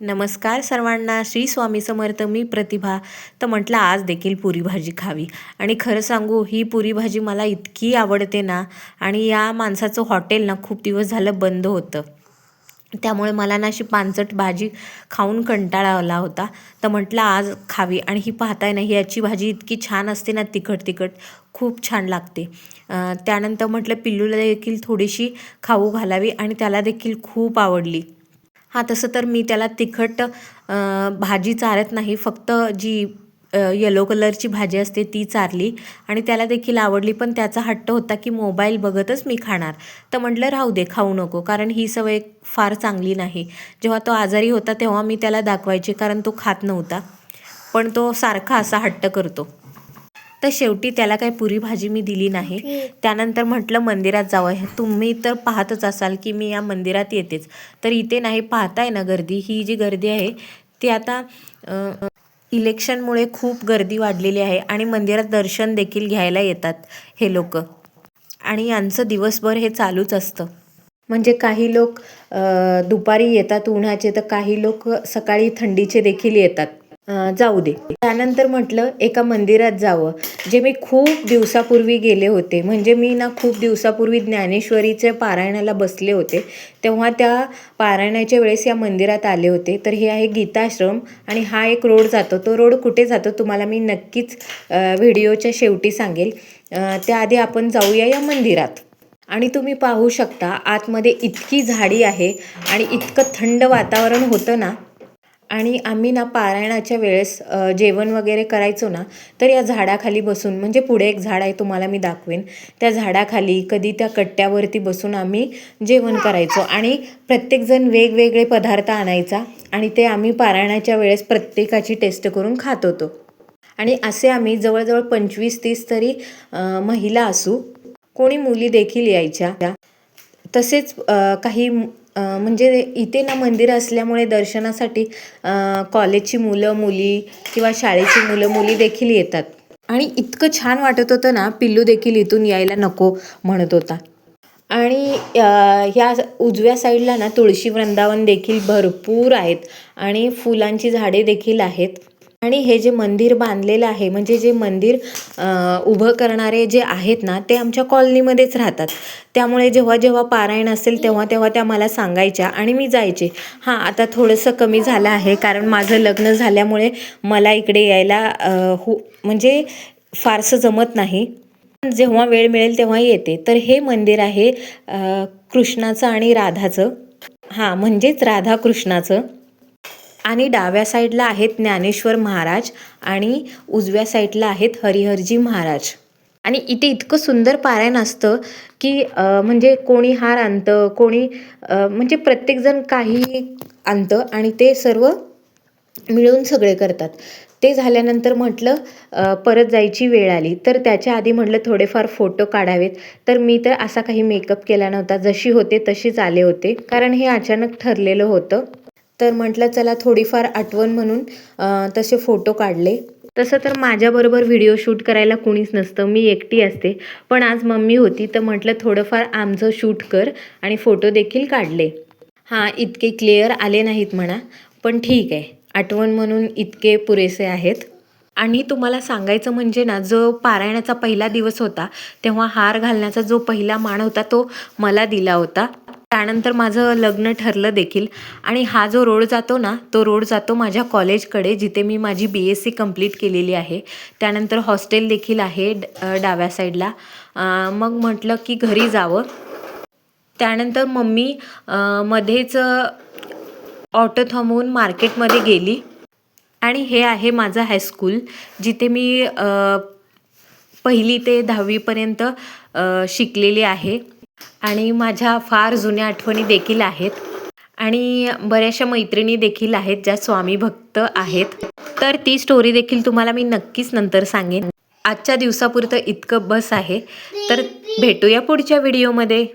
नमस्कार सर्वांना श्री स्वामी समर्थ मी प्रतिभा. तर म्हटलं आज देखील पुरी भाजी खावी. आणि खरं सांगू ही पुरी भाजी मला इतकी आवडते ना आणि या माणसाचं हॉटेल ना खूप दिवस झालं बंद होतं. त्यामुळे मला ना अशी पानचट भाजी खाऊन कंटाळा आला होता. तर म्हटलं आज खावी. आणि ही पाहताय ना ही याची भाजी इतकी छान असते ना तिखट तिखट खूप छान लागते. त्यानंतर म्हटलं पिल्लूला देखील थोडीशी खाऊ घालावी. आणि त्याला देखील खूप आवडली. हां तसं तर मी त्याला तिखट भाजी चारत नाही. फक्त जी येलो कलरची भाजी असते ती चारली आणि त्याला देखील आवडली. पण त्याचा हट्ट होता की मोबाईल बघतच मी खाणार. तर म्हटलं राहू दे खाऊ नको. कारण ही सवय फार चांगली नाही. जेव्हा तो आजारी होता तेव्हा मी त्याला दाखवायचे कारण तो खात नव्हता. पण तो सारखा असा हट्ट करतो. तर शेवटी त्याला काही पुरी भाजी मी दिली नाही. त्यानंतर म्हटलं मंदिरात जावं. हे तुम्ही तर पाहतच असाल की मी या मंदिरात येतेच. तर इथे नाही पाहताय ना गर्दी? ही जी गर्दी आहे ती आता इलेक्शनमुळे खूप गर्दी वाढलेली आहे आणि मंदिरात दर्शन देखील घ्यायला येतात हे लोक. आणि यांचं दिवसभर हे चालूच असतं. म्हणजे काही लोक दुपारी येतात उन्हाचे तर काही लोक सकाळी थंडीचे देखील येतात. जाऊ दे. त्यानंतर म्हटलं एका मंदिरात जावं. जे मी खूप दिवसापूर्वी गेले होते म्हणजे मी ना खूप दिवसापूर्वी ज्ञानेश्वरीच्या पारायणाला बसले होते तेव्हा त्या पारायणाच्या वेळेस या मंदिरात आले होते. तर हे आहे गीताश्रम आणि हा एक रोड जातो. तो रोड कुठे जातो तुम्हाला मी नक्कीच व्हिडिओच्या शेवटी सांगेल. त्याआधी आपण जाऊया या मंदिरात. आणि तुम्ही पाहू शकता आतमध्ये इतकी झाडी आहे आणि इतकं थंड वातावरण होतं ना आणि आम्ही ना पारायणाच्या वेळेस जेवण वगैरे करायचो ना तर या झाडाखाली बसून म्हणजे पुढे एक झाड आहे तुम्हाला मी दाखवेन. त्या झाडाखाली कधी त्या कट्ट्यावरती बसून आम्ही जेवण करायचो. आणि प्रत्येकजण वेगवेगळे पदार्थ आणायचा आणि ते आम्ही पारायणाच्या वेळेस प्रत्येकाची टेस्ट करून खात होतो. आणि असे आम्ही जवळजवळ पंचवीस तीस तरी महिला असू कोणी मुली देखील यायच्या. तसेच काही म्हणजे इथे ना मंदिर असल्यामुळे दर्शनासाठी कॉलेजची मुलं मुली किंवा शाळेची मुलं मुली देखील येतात. आणि इतकं छान वाटत होतं ना पिल्लू देखील इथून यायला नको म्हणत होता. आणि ह्या उजव्या साईडला ना तुळशी वृंदावन देखील भरपूर आहेत. आणि फुलांची झाडे देखील आहेत. आणि हे जे मंदिर बांधलेलं आहे म्हणजे जे मंदिर उभं करणारे जे आहेत ना ते आमच्या कॉलनीमध्येच राहतात. त्यामुळे जेव्हा जेव्हा पारायण असेल तेव्हा तेव्हा त्या मला सांगायच्या आणि मी जायचे. हां आता थोडंसं कमी झालं आहे कारण माझं लग्न झाल्यामुळे मला इकडे यायला हो म्हणजे फारसं जमत नाही. जेव्हा वेळ मिळेल तेव्हा येते. तर हे मंदिर आहे कृष्णाचं आणि राधाचं. हां म्हणजेच राधा कृष्णाचं आणि डाव्या साईडला आहेत ज्ञानेश्वर महाराज आणि उजव्या साईडला आहेत हरिहरजी महाराज. आणि इथे इतकं सुंदर पारायण असतं की म्हणजे कोणी हार आणतं कोणी म्हणजे प्रत्येकजण काही आणतं आणि ते सर्व मिळून सगळे करतात. ते झाल्यानंतर म्हटलं परत जायची वेळ आली. तर त्याच्या आधी म्हटलं थोडेफार फोटो काढावेत. तर मी तर असा काही मेकअप केला नव्हता. जशी होते तशीच आले होते. कारण हे अचानक ठरलेलं होतं. तर म्हटलं चला थोडीफार आठवण म्हणून तसे फोटो काढले. तसं तर माझ्याबरोबर व्हिडिओ शूट करायला कुणीच नसतं मी एकटी असते. पण आज मम्मी होती तर म्हटलं थोडंफार आमचं शूट कर आणि फोटो देखील काढले. हां इतके क्लिअर आले नाहीत म्हणा पण ठीक आहे. आठवण म्हणून इतके पुरेसे आहेत. आणि तुम्हाला सांगायचं म्हणजे ना जो पारायणाचा पहिला दिवस होता तेव्हा हार घालण्याचा जो पहिला मान होता तो मला दिला होता. त्यानंतर माझं लग्न ठरलं देखील. आणि हा जो रोड जातो ना तो रोड जातो माझ्या कॉलेजकडे जिथे मी माझी बी एस सी कंप्लीट केलेली आहे. त्यानंतर हॉस्टेल देखील आहे डाव्या साईडला. मग म्हटलं की घरी जावं. त्यानंतर मम्मी मध्येच ऑटो थांबवून मार्केटमध्ये गेली. आणि हे आहे माझं हायस्कूल जिथे मी पहिली ते दहावीपर्यंत शिकलेली आहे. आणि माझ्या फार जुन्या आठवणी देखील आहेत. आणि बऱ्याचशा मैत्रिणी देखील आहेत ज्या स्वामी भक्त आहेत. तर ती स्टोरी देखील तुम्हाला मी नक्कीच नंतर सांगेन. आजच्या दिवसापुरतं इतकं बस आहे. तर भेटूया पुढच्या व्हिडिओमध्ये